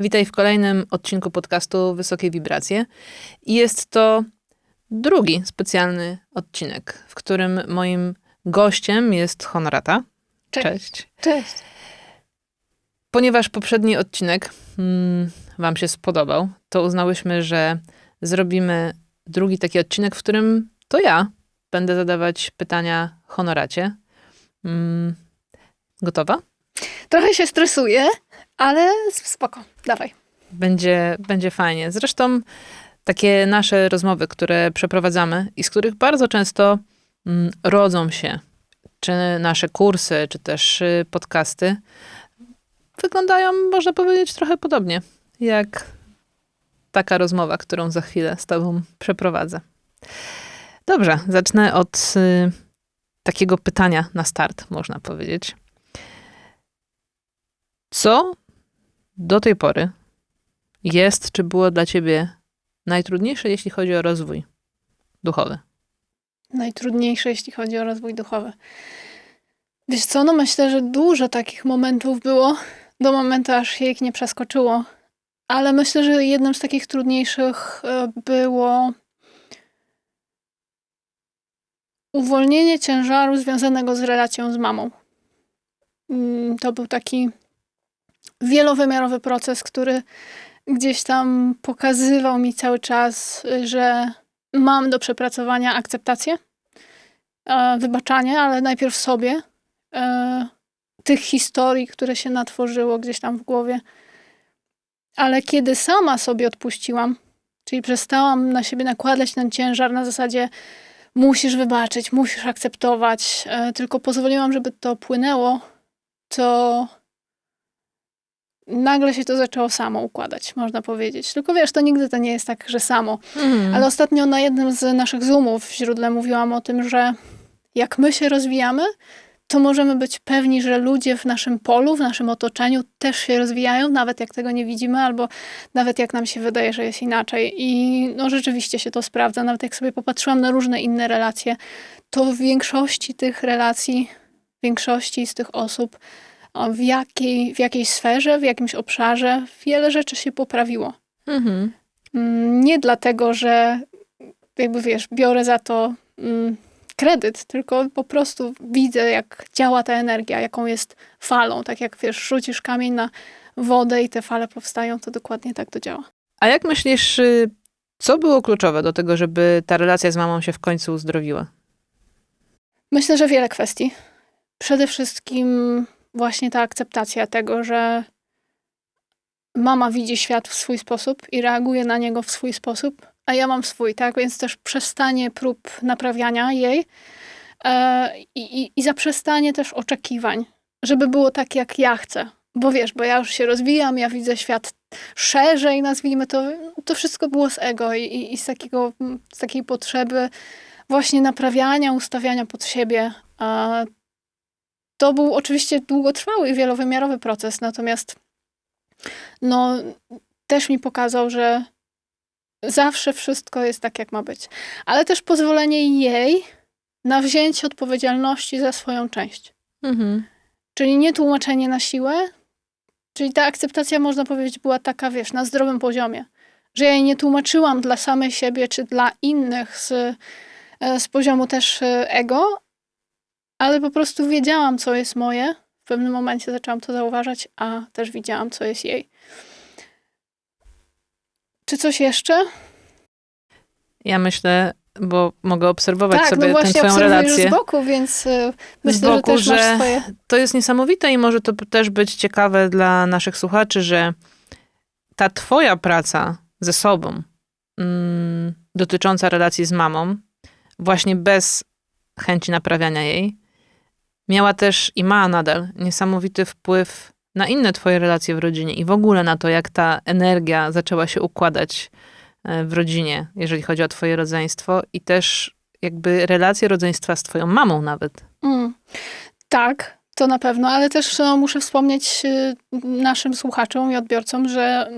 Witaj w kolejnym odcinku podcastu Wysokie Wibracje. I jest to drugi specjalny odcinek, w którym moim gościem jest Honorata. Cześć. Cześć. Cześć. Ponieważ poprzedni odcinek mm, Wam się spodobał, to uznałyśmy, że zrobimy drugi taki odcinek, w którym to ja będę zadawać pytania Honoracie. Mm, gotowa? Trochę się stresuję, ale spoko. Dawaj. Będzie, będzie fajnie. Zresztą takie nasze rozmowy, które przeprowadzamy i z których bardzo często mm, rodzą się, czy nasze kursy, czy też y, podcasty, wyglądają, można powiedzieć, trochę podobnie, jak taka rozmowa, którą za chwilę z Tobą przeprowadzę. Dobrze, zacznę od y, takiego pytania na start, można powiedzieć. Co do tej pory jest, czy było dla Ciebie najtrudniejsze, jeśli chodzi o rozwój duchowy? Najtrudniejsze, jeśli chodzi o rozwój duchowy. Wiesz co, no myślę, że dużo takich momentów było, do momentu aż się ich nie przeskoczyło. Ale myślę, że jednym z takich trudniejszych e, było uwolnienie ciężaru związanego z relacją z mamą. Mm, To był taki wielowymiarowy proces, który gdzieś tam pokazywał mi cały czas, że mam do przepracowania akceptację, e, wybaczanie, ale najpierw sobie e, tych historii, które się natworzyło gdzieś tam w głowie. Ale kiedy sama sobie odpuściłam, czyli przestałam na siebie nakładać ten ciężar na zasadzie musisz wybaczyć, musisz akceptować, e, tylko pozwoliłam, żeby to płynęło, to nagle się to zaczęło samo układać, można powiedzieć. Tylko wiesz, to nigdy to nie jest tak, że samo. Mhm. Ale ostatnio na jednym z naszych Zoomów w źródle mówiłam o tym, że jak my się rozwijamy, to możemy być pewni, że ludzie w naszym polu, w naszym otoczeniu też się rozwijają, nawet jak tego nie widzimy, albo nawet jak nam się wydaje, że jest inaczej. I no rzeczywiście się to sprawdza. Nawet jak sobie popatrzyłam na różne inne relacje, to w większości tych relacji, w większości z tych osób, w, jakiej, w jakiejś sferze, w jakimś obszarze wiele rzeczy się poprawiło. Mhm. Mm, Nie dlatego, że jakby wiesz, biorę za to mm, kredyt, tylko po prostu widzę, jak działa ta energia, jaką jest falą. Tak jak wiesz, rzucisz kamień na wodę i te fale powstają, to dokładnie tak to działa. A jak myślisz, y, co było kluczowe do tego, żeby ta relacja z mamą się w końcu uzdrowiła? Myślę, że wiele kwestii. Przede wszystkim właśnie ta akceptacja tego, że mama widzi świat w swój sposób i reaguje na niego w swój sposób, a ja mam swój, tak? Więc też przestanie prób naprawiania jej e, i, i, zaprzestanie też oczekiwań, żeby było tak, jak ja chcę. Bo wiesz, bo ja już się rozwijam, ja widzę świat szerzej, nazwijmy to. To wszystko było z ego i, i, i z, takiego, z takiej potrzeby właśnie naprawiania, ustawiania pod siebie. To był oczywiście długotrwały i wielowymiarowy proces, natomiast no, też mi pokazał, że zawsze wszystko jest tak, jak ma być. Ale też pozwolenie jej na wzięcie odpowiedzialności za swoją część. Mhm. Czyli nie tłumaczenie na siłę, czyli ta akceptacja, można powiedzieć, była taka, wiesz, na zdrowym poziomie. Że ja jej nie tłumaczyłam dla samej siebie, czy dla innych z, e, z poziomu też e, ego, ale po prostu wiedziałam, co jest moje. W pewnym momencie zaczęłam to zauważać, a też widziałam, co jest jej. Czy coś jeszcze? Ja myślę, bo mogę obserwować tak, sobie no tę twoją relację. z boku, więc y, myślę, boku, że też że- swoje... To jest niesamowite i może to też być ciekawe dla naszych słuchaczy, że ta twoja praca ze sobą mm, dotycząca relacji z mamą, właśnie bez chęci naprawiania jej, miała też i ma nadal niesamowity wpływ na inne twoje relacje w rodzinie i w ogóle na to, jak ta energia zaczęła się układać e, w rodzinie, jeżeli chodzi o twoje rodzeństwo i też jakby relacje rodzeństwa z twoją mamą nawet. Mm. Tak, to na pewno, ale też no, muszę wspomnieć y, naszym słuchaczom i odbiorcom, że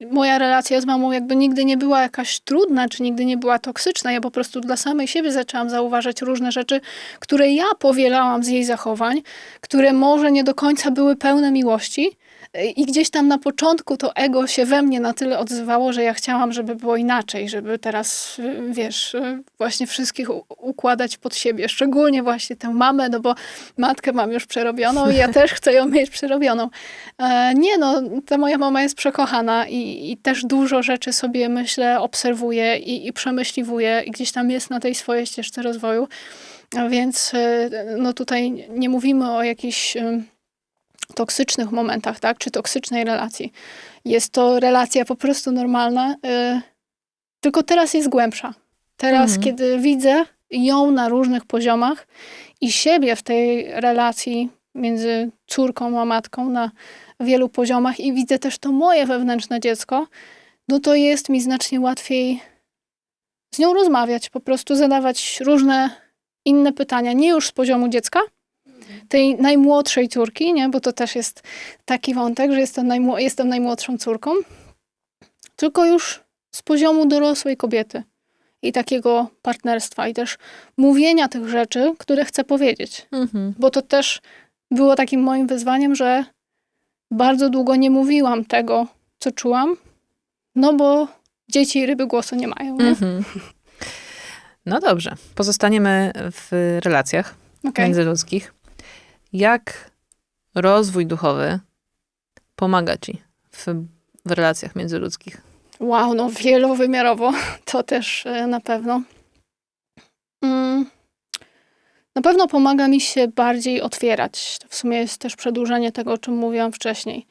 moja relacja z mamą jakby nigdy nie była jakaś trudna, czy nigdy nie była toksyczna. Ja po prostu dla samej siebie zaczęłam zauważać różne rzeczy, które ja powielałam z jej zachowań, które może nie do końca były pełne miłości, I gdzieś tam na początku to ego się we mnie na tyle odzywało, że ja chciałam, żeby było inaczej, żeby teraz, wiesz, właśnie wszystkich układać pod siebie. Szczególnie właśnie tę mamę, no bo matkę mam już przerobioną i ja też chcę ją mieć przerobioną. E, nie no, ta moja mama jest przekochana i, i też dużo rzeczy sobie myślę, obserwuję i, i przemyśliwuję i gdzieś tam jest na tej swojej ścieżce rozwoju. Więc y, no tutaj nie mówimy o jakichś toksycznych momentach, tak? Czy toksycznej relacji. Jest to relacja po prostu normalna, y, tylko teraz jest głębsza. Teraz, Mhm. kiedy widzę ją na różnych poziomach i siebie w tej relacji między córką a matką na wielu poziomach i widzę też to moje wewnętrzne dziecko, no to jest mi znacznie łatwiej z nią rozmawiać, po prostu zadawać różne inne pytania, nie już z poziomu dziecka, tej najmłodszej córki, nie? bo to też jest taki wątek, że jestem, jestem najmłodszą córką, tylko już z poziomu dorosłej kobiety i takiego partnerstwa i też mówienia tych rzeczy, które chcę powiedzieć. Mhm. Bo to też było takim moim wyzwaniem, że bardzo długo nie mówiłam tego, co czułam, no bo dzieci i ryby głosu nie mają. Nie? Mhm. No dobrze, pozostaniemy w relacjach Okej. międzyludzkich. Jak rozwój duchowy pomaga ci w, w relacjach międzyludzkich? Wow, no wielowymiarowo to też e, na pewno. Mm, Na pewno pomaga mi się bardziej otwierać. To w sumie jest też przedłużenie tego, o czym mówiłam wcześniej.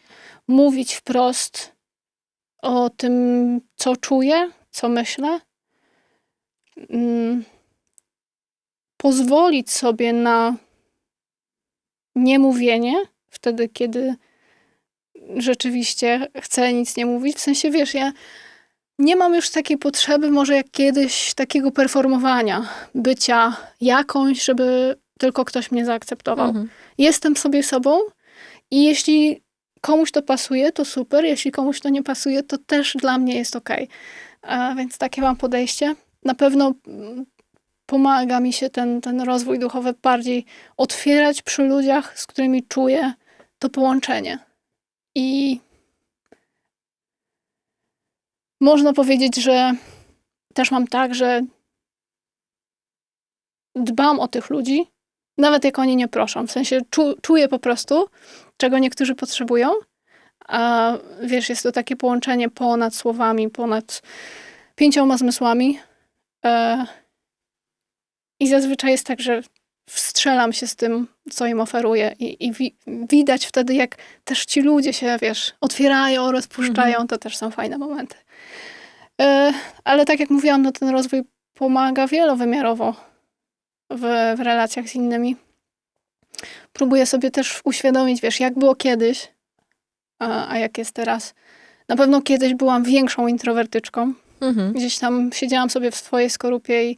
Mówić wprost o tym, co czuję, co myślę. Mm, Pozwolić sobie na niemówienie wtedy, kiedy rzeczywiście chcę nic nie mówić. W sensie, wiesz, ja nie mam już takiej potrzeby, może jak kiedyś, takiego performowania, bycia jakąś, żeby tylko ktoś mnie zaakceptował. Mhm. Jestem sobie sobą i jeśli komuś to pasuje, to super. Jeśli komuś to nie pasuje, to też dla mnie jest okej. A Więc takie mam podejście. Na pewno mm, pomaga mi się ten, ten rozwój duchowy bardziej otwierać przy ludziach, z którymi czuję to połączenie. I można powiedzieć, że też mam tak, że dbam o tych ludzi, nawet jak oni nie proszą. W sensie czu, czuję po prostu, czego niektórzy potrzebują. A wiesz, jest to takie połączenie ponad słowami, ponad pięcioma zmysłami. E, I zazwyczaj jest tak, że wstrzelam się z tym, co im oferuję i, i wi- widać wtedy, jak też ci ludzie się, wiesz, otwierają, rozpuszczają, to też są fajne momenty. E, ale tak jak mówiłam, no ten rozwój pomaga wielowymiarowo w, w relacjach z innymi. Próbuję sobie też uświadomić, wiesz, jak było kiedyś, a, a jak jest teraz. Na pewno kiedyś byłam większą introwertyczką. Mhm. Gdzieś tam siedziałam sobie w swojej skorupie i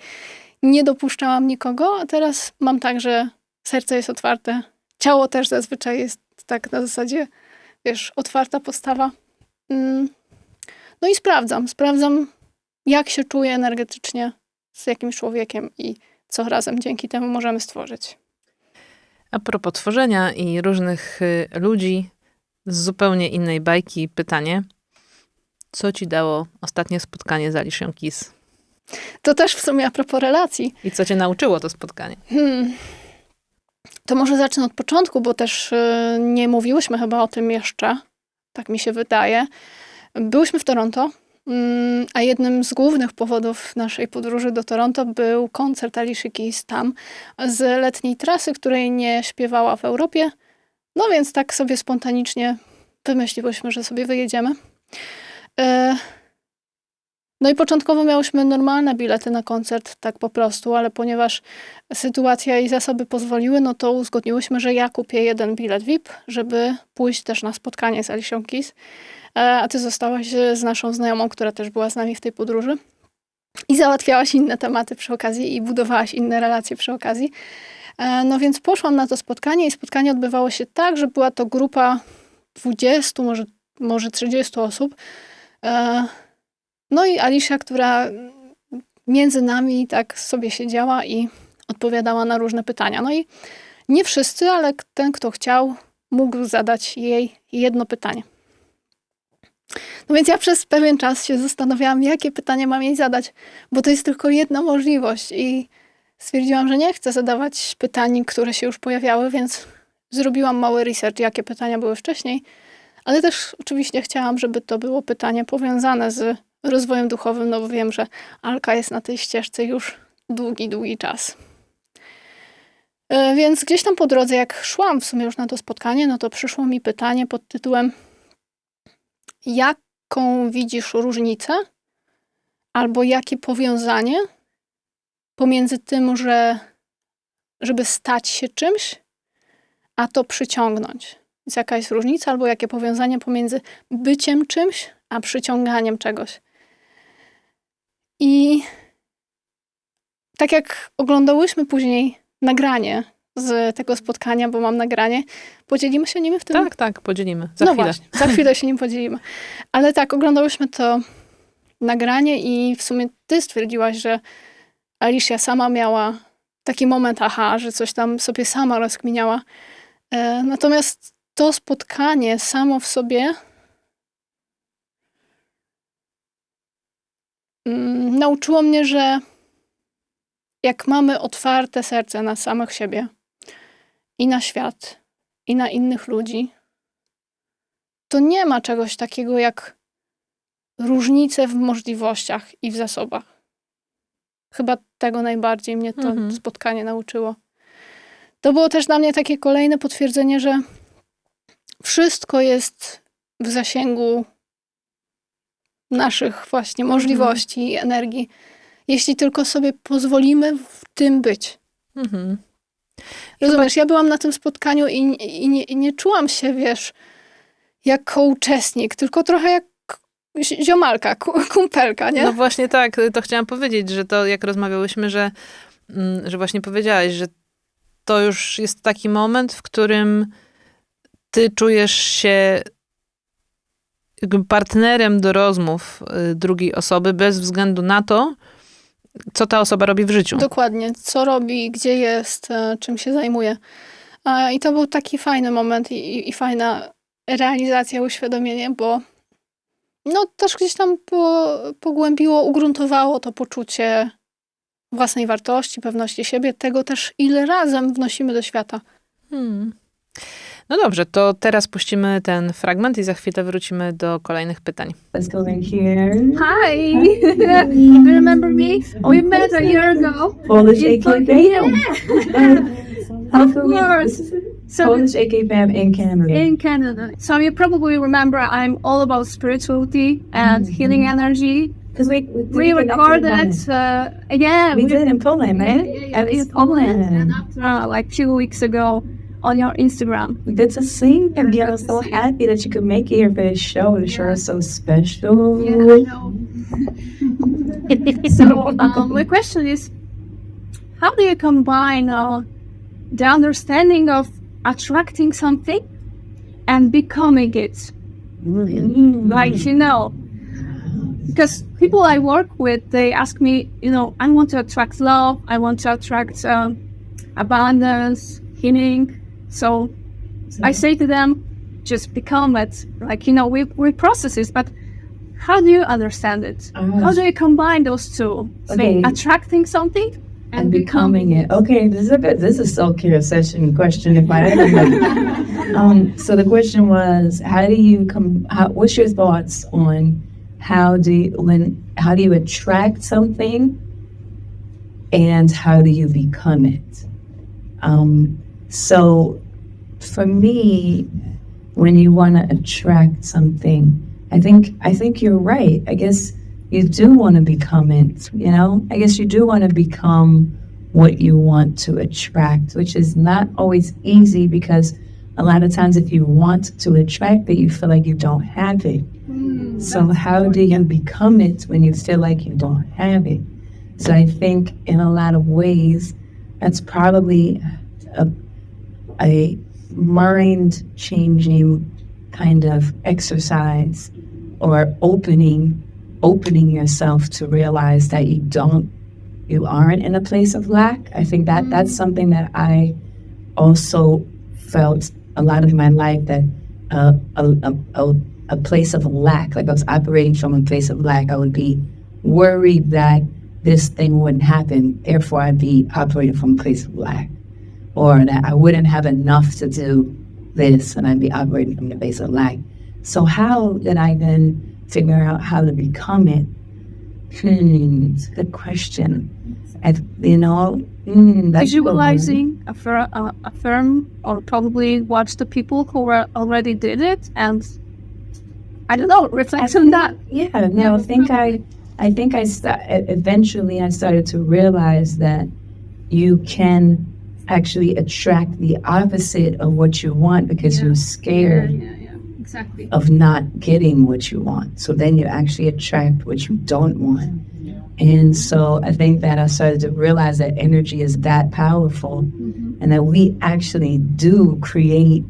nie dopuszczałam nikogo, a teraz mam tak, że serce jest otwarte. Ciało też zazwyczaj jest tak na zasadzie, wiesz, otwarta postawa. Mm. No i sprawdzam, sprawdzam, jak się czuję energetycznie z jakimś człowiekiem i co razem dzięki temu możemy stworzyć. A propos tworzenia i różnych y, ludzi z zupełnie innej bajki, pytanie. Co ci dało ostatnie spotkanie z Alicia Keys? To też w sumie a propos relacji. I co cię nauczyło to spotkanie? Hmm. To może zacznę od początku, bo też y, nie mówiłyśmy chyba o tym jeszcze. Tak mi się wydaje. Byłyśmy w Toronto, mm, a jednym z głównych powodów naszej podróży do Toronto był koncert Alicia Keys tam z letniej trasy, której nie śpiewała w Europie. No więc tak sobie spontanicznie wymyśliłyśmy, że sobie wyjedziemy. E, No i początkowo miałyśmy normalne bilety na koncert, tak po prostu, ale ponieważ sytuacja i zasoby pozwoliły, no to uzgodniłyśmy, że ja kupię jeden bilet VIP, żeby pójść też na spotkanie z Alicią Keys. E, A ty zostałaś z naszą znajomą, która też była z nami w tej podróży. I załatwiałaś inne tematy przy okazji i budowałaś inne relacje przy okazji. E, No więc poszłam na to spotkanie i spotkanie odbywało się tak, że była to grupa 20, może, może 30 osób. No i Alicia, która między nami tak sobie siedziała i odpowiadała na różne pytania. No i nie wszyscy, ale ten, kto chciał, mógł zadać jej jedno pytanie. No więc ja przez pewien czas się zastanawiałam, jakie pytanie mam jej zadać, bo to jest tylko jedna możliwość i stwierdziłam, że nie chcę zadawać pytań, które się już pojawiały, więc zrobiłam mały research, jakie pytania były wcześniej, ale też oczywiście chciałam, żeby to było pytanie powiązane z rozwojem duchowym, no bo wiem, że Alka jest na tej ścieżce już długi, długi czas. E, Więc gdzieś tam po drodze, jak szłam w sumie już na to spotkanie, no to przyszło mi pytanie pod tytułem: Jaką widzisz różnicę albo jakie powiązanie pomiędzy tym, że żeby stać się czymś, a to przyciągnąć? Więc jaka jest różnica albo jakie powiązanie pomiędzy byciem czymś, a przyciąganiem czegoś? I tak jak oglądałyśmy później nagranie z tego spotkania, bo mam nagranie, podzielimy się nim w tym Tak, tak, podzielimy. Za no chwilę. właśnie, za chwilę się nim podzielimy. Ale tak, oglądałyśmy to nagranie i w sumie ty stwierdziłaś, że Alicia sama miała taki moment, aha, że coś tam sobie sama rozkminiała. E, natomiast to spotkanie samo w sobie mm, nauczyło mnie, że jak mamy otwarte serce na samych siebie i na świat, i na innych ludzi, to nie ma czegoś takiego jak różnice w możliwościach i w zasobach. Chyba tego najbardziej mnie to Mhm. spotkanie nauczyło. To było też dla mnie takie kolejne potwierdzenie, że wszystko jest w zasięgu naszych właśnie możliwości i energii, jeśli tylko sobie pozwolimy w tym być. Mhm. Rozumiesz, ja byłam na tym spotkaniu i, i, nie, i nie czułam się, wiesz, jako uczestnik, tylko trochę jak zi- ziomalka, ku- kumpelka, nie? No właśnie tak, to chciałam powiedzieć, że to jak rozmawiałyśmy, że, mm, że właśnie powiedziałaś, że to już jest taki moment, w którym ty czujesz się partnerem do rozmów y, drugiej osoby bez względu na to, co ta osoba robi w życiu. Dokładnie, co robi, gdzie jest, e, czym się zajmuje. I to był taki fajny moment i, i- i fajna realizacja, uświadomienie, bo no też gdzieś tam po, pogłębiło, ugruntowało to poczucie własnej wartości, pewności siebie, tego też, ile razem wnosimy do świata. Hmm. No dobrze, to teraz puścimy ten fragment i za chwilę wrócimy do kolejnych pytań. Let's go in here. Hi, you remember me? We met a year ago. Polish AK Bam. How Of we? course. So Polish AK Bam in Canada. in Canada. So you probably remember I'm all about spirituality and healing energy. Because we We recorded, uh, yeah, We did in Poland, yeah, man. yeah, yeah, in Poland, and after uh, like few weeks ago on your Instagram. Did to sing, and we are so happy that you could make it here for this show. The show is so special. Yeah, I know. so um, my question is, how do you combine uh, the understanding of attracting something and becoming it? Like you know, because people I work with, they ask me, you know, I want to attract love, I want to attract um, abundance, healing. So I say to them, just become it. Like you know, we we process this, but how do you understand it? How do you combine those two? So Okay. attracting something and becoming it. Okay, this is a good, this is a self-care session question if I ever um, so the question was, how do you come, what's your thoughts on how do you, when, how do you attract something and how do you become it? Um, so for me, when you want to attract something, I think, I think you're right. I guess you do want to become it, you know? I guess you do want to become what you want to attract, which is not always easy because a lot of times if you want to attract it, you feel like you don't have it. Mm, so how do you become it when you feel like you don't have it? So I think in a lot of ways, that's probably a, a mind changing kind of exercise or opening opening yourself to realize that you don't you aren't in a place of lack. I think that that's something that i also felt a lot of my life that uh, a, a, a, a place of lack, like I was operating from a place of lack, I would be worried that this thing wouldn't happen. Therefore, I'd be operating from a place of lack, or that I wouldn't have enough to do this, and I'd be operating from the place of lack. So, how did I then figure out how to become it? Hmm, it's a good question. I, you know, mm, that's Visualizing, affirm, uh, affirm, or probably watch the people who were already did it, and I don't know, reflect on that. Yeah, no, I think I, I think I e- eventually I started to realize that you can actually attract the opposite of what you want because you're scared yeah, exactly. of not getting what you want. So then you actually attract what you don't want. And so I think that I started to realize that energy is that powerful mm-hmm. and that we actually do create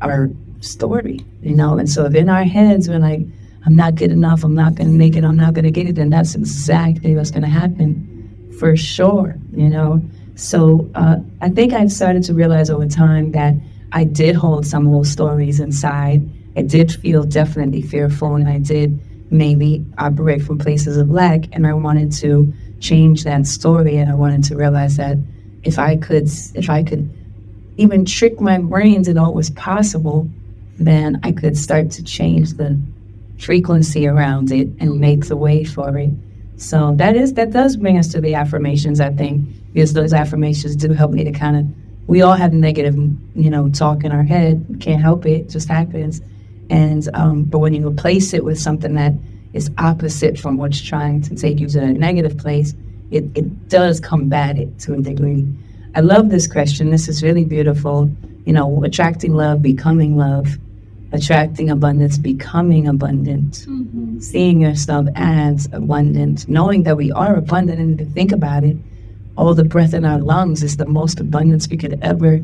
our story, you know. And so if in our heads we're like, I'm not good enough, I'm not gonna make it, I'm not gonna get it, then that's exactly what's gonna happen for sure, you know. So uh, I think I've started to realize over time that I did hold some of those stories inside. I did feel definitely fearful, and I did maybe operate from places of lack. And I wanted to change that story, and I wanted to realize that if I could, if I could even trick my brain to know it was possible, then I could start to change the frequency around it and make the way for it. So that is that does bring us to the affirmations, I think, because those affirmations do help me to kind of we all have negative, you know, talk in our head. Can't help it, just happens. And um, but when you replace it with something that is opposite from what's trying to take you to a negative place, it, it does combat it to a degree. I love this question. This is really beautiful. You know, attracting love, becoming love, attracting abundance, becoming abundant, seeing yourself as abundant, knowing that we are abundant. And if you think about it, all the breath in our lungs is the most abundance we could ever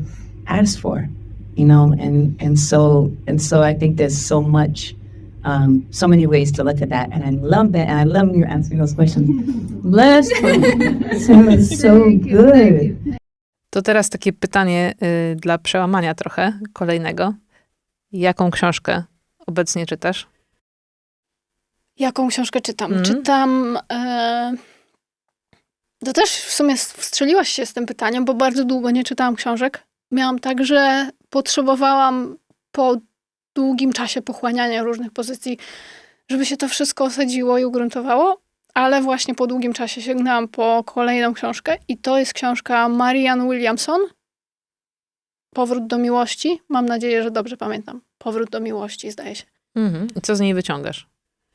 ask for. You know, and and so and so I think there's so much um, so many ways to look at that, and I love that, and I love when you're answering those questions. Bless you. So, so good. To teraz takie pytanie y, dla przełamania trochę kolejnego. Jaką książkę obecnie czytasz? Jaką książkę czytam? Mhm. Czytam. E... To też w sumie wstrzeliłaś się z tym pytaniem, bo bardzo długo nie czytałam książek. Miałam tak, że potrzebowałam po długim czasie pochłaniania różnych pozycji, żeby się to wszystko osadziło i ugruntowało, ale właśnie po długim czasie sięgnęłam po kolejną książkę i to jest książka Marianne Williamson. Powrót do miłości. Mam nadzieję, że dobrze pamiętam. Powrót do miłości, zdaje się. Mhm. I co z niej wyciągasz?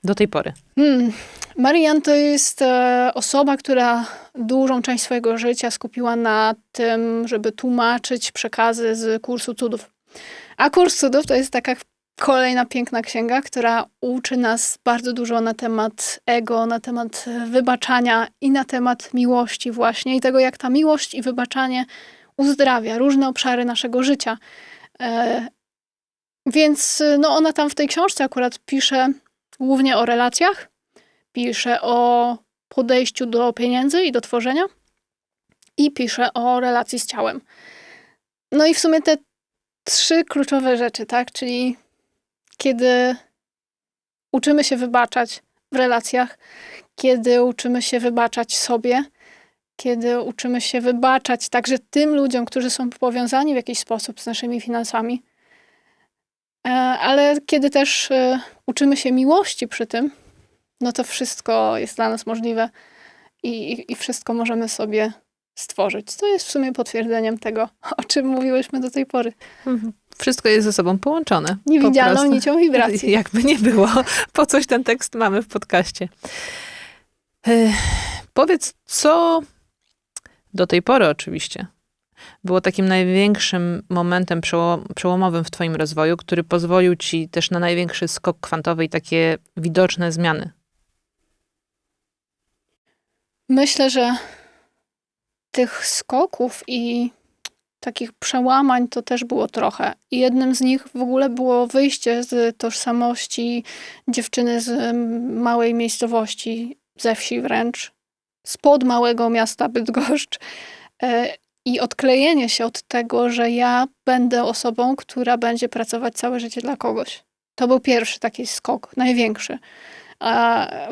Do tej pory. Hmm. Marian to jest e, osoba, która dużą część swojego życia skupiła na tym, żeby tłumaczyć przekazy z kursu cudów. A kurs cudów to jest taka kolejna piękna księga, która uczy nas bardzo dużo na temat ego, na temat wybaczania i na temat miłości właśnie i tego, jak ta miłość i wybaczanie uzdrawia różne obszary naszego życia. E, więc no ona tam w tej książce akurat pisze głównie o relacjach, pisze o podejściu do pieniędzy i do tworzenia i pisze o relacji z ciałem. No i w sumie te trzy kluczowe rzeczy, tak? Czyli kiedy uczymy się wybaczać w relacjach, kiedy uczymy się wybaczać sobie, kiedy uczymy się wybaczać także tym ludziom, którzy są powiązani w jakiś sposób z naszymi finansami, E, ale kiedy też e, uczymy się miłości przy tym, no to wszystko jest dla nas możliwe i, i, wszystko możemy sobie stworzyć. To jest w sumie potwierdzeniem tego, o czym mówiłyśmy do tej pory. Wszystko jest ze sobą połączone. po Niewidzialną prostu. nicią wibracji. Jakby nie było, po coś ten tekst mamy w podcaście. E, powiedz, co do tej pory oczywiście było takim największym momentem przełom, przełomowym w twoim rozwoju, który pozwolił ci też na największy skok kwantowy i takie widoczne zmiany? Myślę, że tych skoków i takich przełamań to też było trochę. I jednym z nich w ogóle było wyjście z tożsamości dziewczyny z małej miejscowości, ze wsi wręcz, spod małego miasta Bydgoszcz. E, i odklejenie się od tego, że ja będę osobą, która będzie pracować całe życie dla kogoś. To był pierwszy taki skok, największy,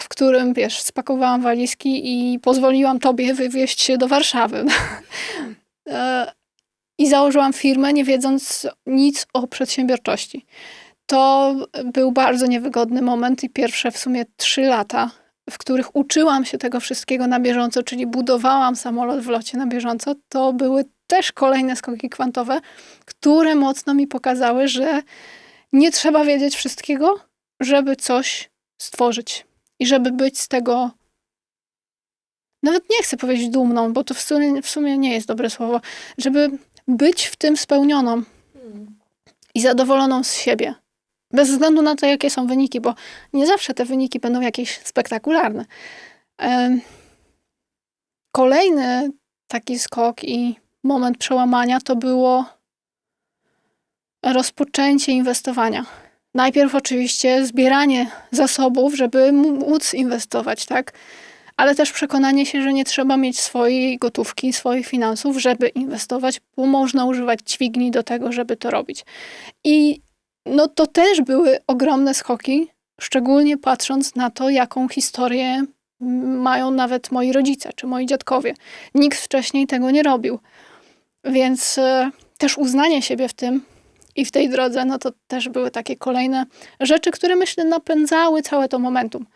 w którym, wiesz, spakowałam walizki i pozwoliłam tobie wywieźć się do Warszawy. E, I założyłam firmę, nie wiedząc nic o przedsiębiorczości. To był bardzo niewygodny moment i pierwsze w sumie trzy lata, w których uczyłam się tego wszystkiego na bieżąco, czyli budowałam samolot w locie na bieżąco, to były też kolejne skoki kwantowe, które mocno mi pokazały, że nie trzeba wiedzieć wszystkiego, żeby coś stworzyć i żeby być z tego. Nawet nie chcę powiedzieć dumną, bo to w sumie, w sumie nie jest dobre słowo, żeby być w tym spełnioną i zadowoloną z siebie. Bez względu na to, jakie są wyniki, bo nie zawsze te wyniki będą jakieś spektakularne. Kolejny taki skok i moment przełamania to było rozpoczęcie inwestowania. Najpierw oczywiście zbieranie zasobów, żeby móc inwestować, tak? Ale też przekonanie się, że nie trzeba mieć swojej gotówki, swoich finansów, żeby inwestować, bo można używać dźwigni do tego, żeby to robić. I no to też były ogromne skoki, szczególnie patrząc na to, jaką historię mają nawet moi rodzice czy moi dziadkowie. Nikt wcześniej tego nie robił. Więc e, też uznanie siebie w tym i w tej drodze, no to też były takie kolejne rzeczy, które myślę napędzały całe to momentum.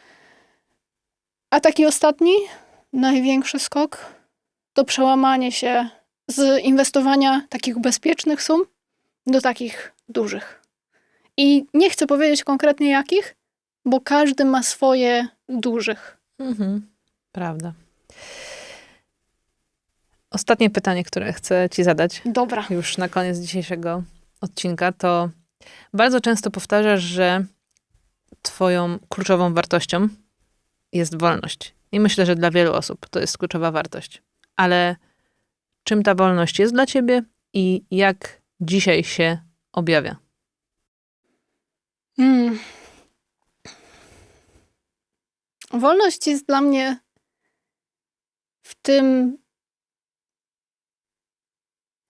A taki ostatni, największy skok to przełamanie się z inwestowania takich bezpiecznych sum do takich dużych. I nie chcę powiedzieć konkretnie jakich, bo każdy ma swoje dużych. Mhm. Prawda. Ostatnie pytanie, które chcę ci zadać Dobra. już na koniec dzisiejszego odcinka, to bardzo często powtarzasz, że twoją kluczową wartością jest wolność. I myślę, że dla wielu osób to jest kluczowa wartość. Ale czym ta wolność jest dla ciebie i jak dzisiaj się objawia? Mm. Wolność jest dla mnie w tym,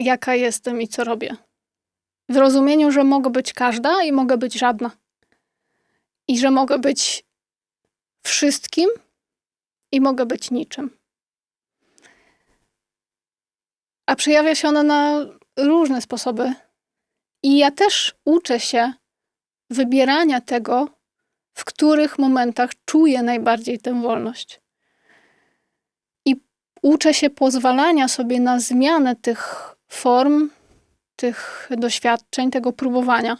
jaka jestem i co robię. W rozumieniu, że mogę być każda i mogę być żadna. I że mogę być wszystkim i mogę być niczym. A przejawia się ona na różne sposoby. I ja też uczę się wybierania tego, w których momentach czuję najbardziej tę wolność. I uczę się pozwalania sobie na zmianę tych form, tych doświadczeń, tego próbowania.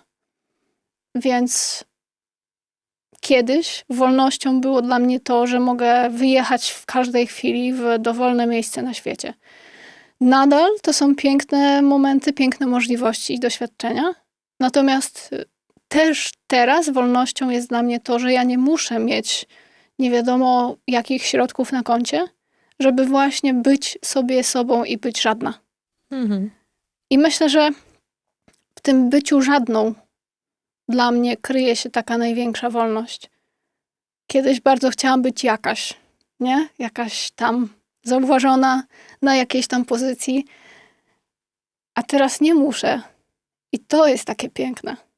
Więc kiedyś wolnością było dla mnie to, że mogę wyjechać w każdej chwili w dowolne miejsce na świecie. Nadal to są piękne momenty, piękne możliwości i doświadczenia. Natomiast też teraz wolnością jest dla mnie to, że ja nie muszę mieć nie wiadomo jakich środków na koncie, żeby właśnie być sobie sobą i być żadna. Mhm. I myślę, że w tym byciu żadną dla mnie kryje się taka największa wolność. Kiedyś bardzo chciałam być jakaś, nie? Jakaś tam zauważona na jakiejś tam pozycji, a teraz nie muszę. I to jest takie piękne.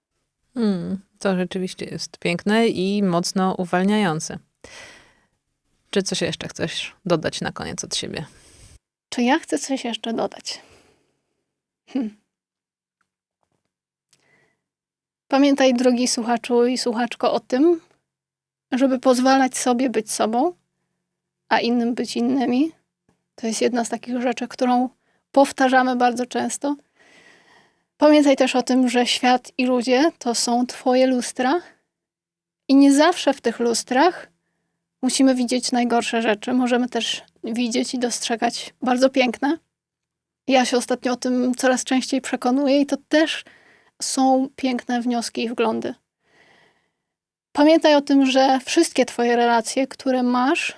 Mm, to rzeczywiście jest piękne i mocno uwalniające. Czy coś jeszcze chcesz dodać na koniec od siebie? Czy ja chcę coś jeszcze dodać? Hm. Pamiętaj, drogi słuchaczu i słuchaczko, o tym, żeby pozwalać sobie być sobą, a innym być innymi. To jest jedna z takich rzeczy, którą powtarzamy bardzo często. Pamiętaj też o tym, że świat i ludzie to są Twoje lustra, i nie zawsze w tych lustrach musimy widzieć najgorsze rzeczy. Możemy też widzieć i dostrzegać bardzo piękne. Ja się ostatnio o tym coraz częściej przekonuję, i to też są piękne wnioski i wglądy. Pamiętaj o tym, że wszystkie Twoje relacje, które masz,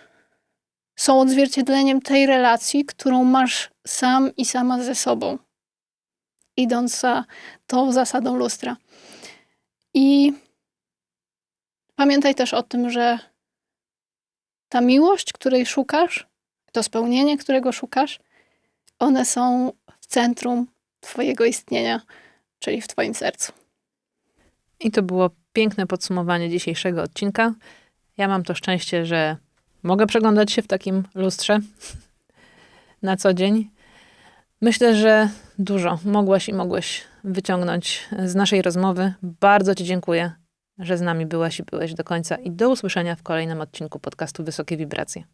są odzwierciedleniem tej relacji, którą masz sam i sama ze sobą, idąc za tą zasadą lustra. I pamiętaj też o tym, że ta miłość, której szukasz, to spełnienie, którego szukasz, one są w centrum Twojego istnienia, czyli w Twoim sercu. I to było piękne podsumowanie dzisiejszego odcinka. Ja mam to szczęście, że mogę przeglądać się w takim lustrze na co dzień. Myślę, że dużo mogłaś i mogłeś wyciągnąć z naszej rozmowy. Bardzo Ci dziękuję, że z nami byłaś i byłeś do końca. I do usłyszenia w kolejnym odcinku podcastu Wysokie Wibracje.